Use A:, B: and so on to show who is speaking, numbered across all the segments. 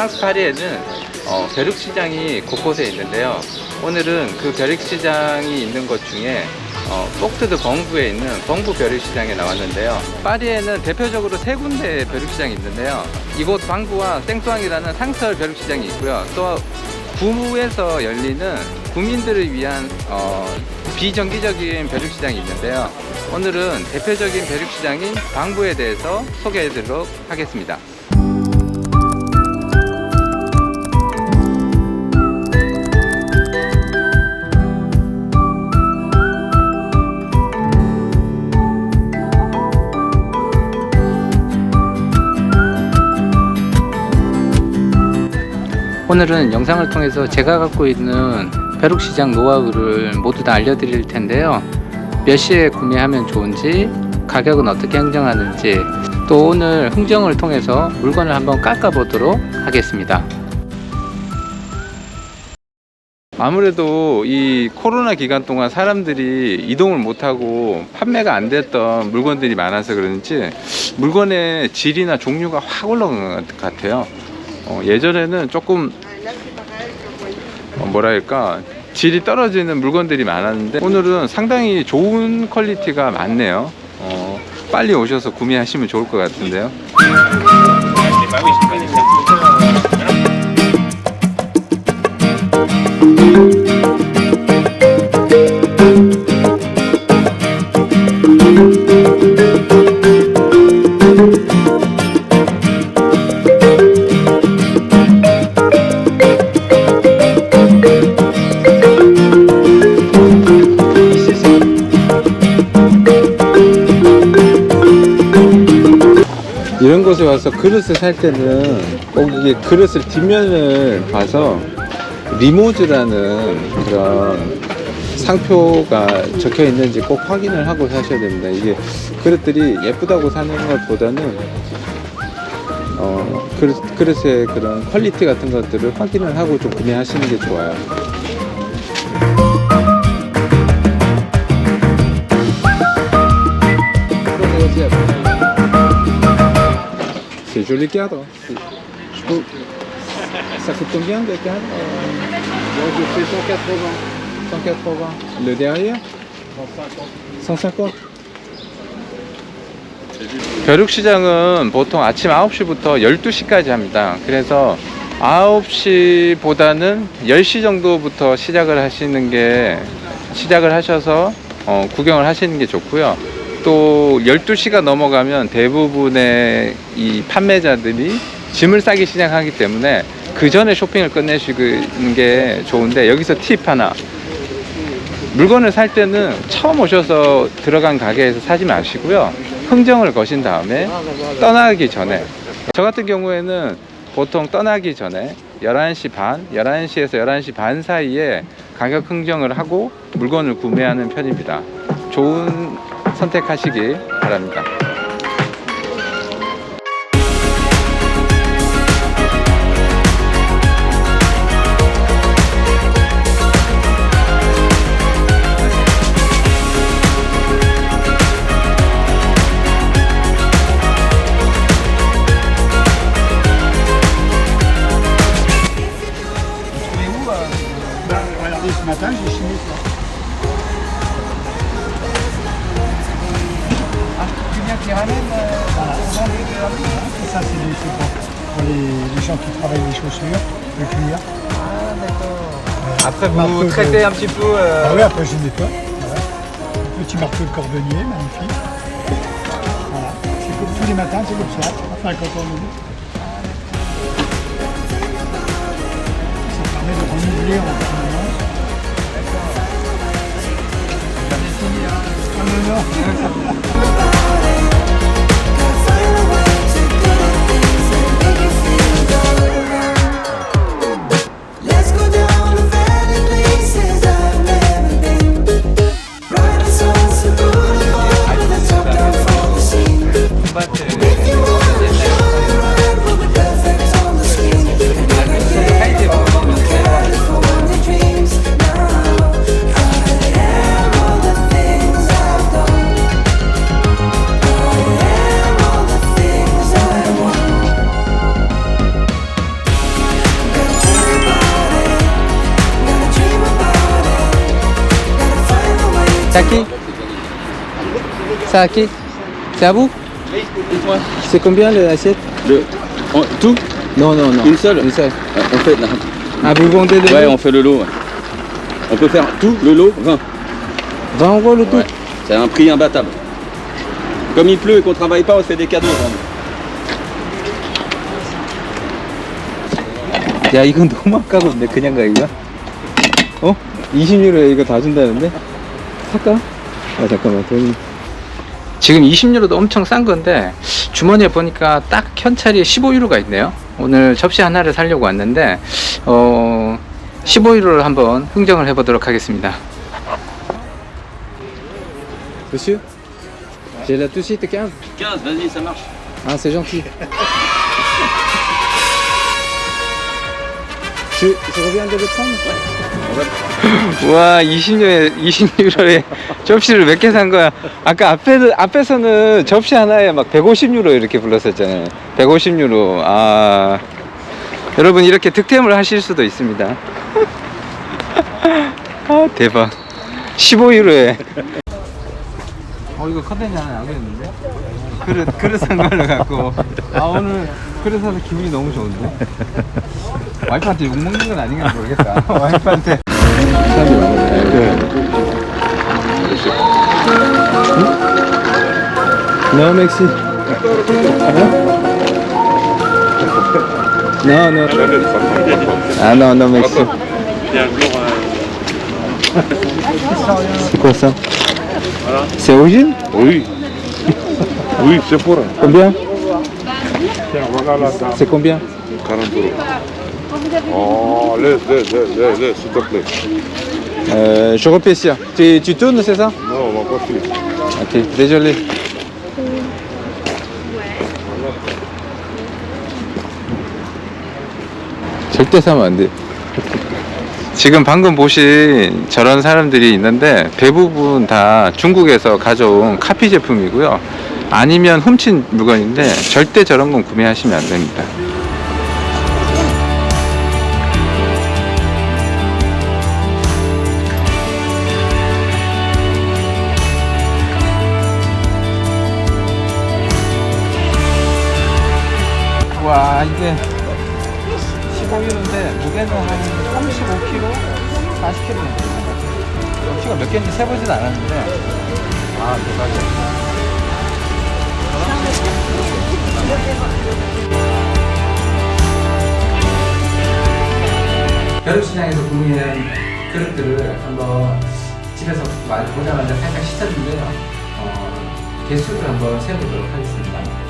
A: 프랑스 파리에는 어, 벼룩시장이 곳곳에 있는데요. 오늘은 그 벼룩시장이 있는 것 중에 어, 포크드 벙부에 있는 벙부 벼룩시장에 나왔는데요. 파리에는 대표적으로 세 군데 벼룩시장이 있는데요. 이곳 방부와 생수항이라는 상설 벼룩시장이 있고요. 또 구에서 열리는 국민들을 위한 어, 비정기적인 벼룩시장이 있는데요. 오늘은 대표적인 벼룩시장인 방부에 대해서 소개해드리도록 하겠습니다. 오늘은 영상을 통해서 제가 갖고 있는 벼룩시장 노하우를 모두 다 알려드릴 텐데요. 몇 시에 구매하면 좋은지, 가격은 어떻게 형정하는지, 또 오늘 흥정을 통해서 물건을 한번 깎아보도록 하겠습니다. 아무래도 이 코로나 기간 동안 사람들이 이동을 못하고 판매가 안 됐던 물건들이 많아서 그런지 물건의 질이나 종류가 확 올라간 것 같아요. 어, 예전에는 조금 어, 뭐랄까 질이 떨어지는 물건들이 많았는데 오늘은 상당히 좋은 퀄리티가 많네요. 어, 빨리 오셔서 구매하시면 좋을 것 같은데요. 곳에 와서 그릇을 살 때는 꼭 이게 그릇을 뒷면을 봐서 리모즈라는 그런 상표가 적혀 있는지 꼭 확인을 하고 사셔야 됩니다. 이게 그릇들이 예쁘다고 사는 것보다는 어, 그릇, 그릇의 그런 퀄리티 같은 것들을 확인을 하고 좀 구매하시는 게 좋아요. C'est joli cadre. Je trouve- Ça coûte combien le cadre
B: Moi, je fais 180.
A: 180. Le derrière 150. 벼룩시장은 보통 아침 9시부터 12시까지 합니다. 그래서 9시보다는 10시 정도부터 시작을 하시는 게 시작을 하셔서 어, 구경을 하시는 게 좋고요. 또 12시가 넘어가면 대부분의 이 판매자들이 짐을 싸기 시작하기 때문에 그 전에 쇼핑을 끝내시는 게 좋은데 여기서 팁 하나. 물건을 살 때는 처음 오셔서 들어간 가게에서 사지 마시고요. 흥정을 거신 다음에 떠나기 전에 저 같은 경우에는 보통 떠나기 전에 11시 반, 11시에서 11시 반 사이에 가격 흥정을 하고 물건을 구매하는 편입니다. 좋은 선택하시기 바랍니다.
B: Et ça, c'est des- pour, les, les gens qui travaillent les chaussures, le cuir.
A: Après,
B: vous traitez
A: un petit peu.
B: Ah oui, après, je nettoie. Voilà. Un petit marteau de cordonnier, magnifique. Voilà. C'est comme tous les matins, c'est comme ça. Enfin, quand on. Ça permet de renouveler en permanence. Ah non, non.
C: Silence.
A: C'est à qui C'est à qui C'est à vous C'est combien l'assiette
D: Le, en- tout
A: Non, non, non.
D: Une seule
A: Une seule.
D: Euh, On fait,
A: Ah, vous vendez le
D: ouais,
A: lot
D: on fait le lot. ouais. On peut faire tout, le lot, 20.
A: 20 euros le tout
D: Ouais. C'est un prix imbattable. Comme il pleut et qu'on travaille pas, on se fait des cadeaux. vraiment.
A: 야 이건 너무 아까운데 그냥 가기가 어? 20유로에 이거 다 준다는데? 살까? 아 잠깐만 돈이 지금 20유로도 엄청 싼 건데 주머니에 보니까 딱 현찰이 15유로가 있네요 오늘 접시 하나를 사려고 왔는데 어 15유로를 한번 흥정을 해보도록 하겠습니다 Monsieur J'ai la tout de suite 15
D: 15, vas-y, ça marche.
A: Ah, c'est gentil. Je, je reviens de le prendre 와, 20유로에, 20유로에 접시를 몇 개 산 거야. 아까 앞에, 앞에서는 접시 하나에 막 150유로 이렇게 불렀었잖아요. 150유로. 아. 여러분, 이렇게 득템을 하실 수도 있습니다. 아, 대박. 15유로에. 어, 이거 컨텐츠 하나 나오겠는데? 그릇, 그릇 산 걸로 갖고. 아, 오늘 그릇 사서 기분이 너무 좋은데? 와이프한테 욕 먹는 건 아닌가 모르겠다. 와이프한테. 사람이. No, merci. Non, non. Ah non, non, merci. C'est quoi ça C'est origine
E: Oui. Oui, c'est pour
A: Combien
E: Tiens, voilà la dame.
A: C'est combien
E: 40 euros. Oh, laisse, laisse, laisse, laisse, s'il te plaît.
A: euh, Je repaie ça. Tu, tu tournes, c'est ça
E: Non, on va pas finir.
A: Ok, désolé. 절대 사면 안 돼. 지금 방금 보신 저런 사람들이 있는데 대부분 다 중국에서 가져온 카피 제품이고요. 아니면 훔친 물건인데 절대 저런 건 구매하시면 안 됩니다. 와 이게 15kg인데 무게는 한 35kg, 40kg 정도. 역시가 몇 개인지 세보진 않았는데 아 대박이야. 벼룩시장에서 구매한 그릇들을 한번 집에서 마- 보자마자 살짝 씻었는데요. 어, 개수를 한번 세보도록 하겠습니다.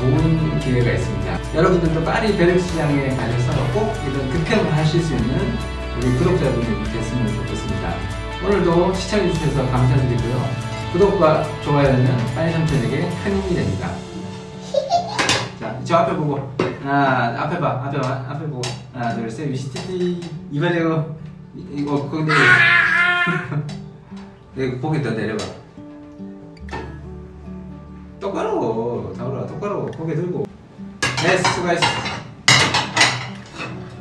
A: 좋은 기회가 있습니다. 여러분들도 파리 벼룩시장에 가셔서 꼭 이런 득템을 하실 수 있는 우리 구독자분들이 됐으면 좋겠습니다. 오늘도 시청해주셔서 감사드리고요. 구독과 좋아요는 파리 삼촌에게 큰 힘이 됩니다. 자, 저 앞에 보고 하나, 앞에 봐, 앞에 봐, 앞에 보고 하나, 둘, 셋, 위시티티 이발 대고 이- 이거 내려. 내가 고개 더 내려봐. 똑바로 고개 들고. 네, 수고했어.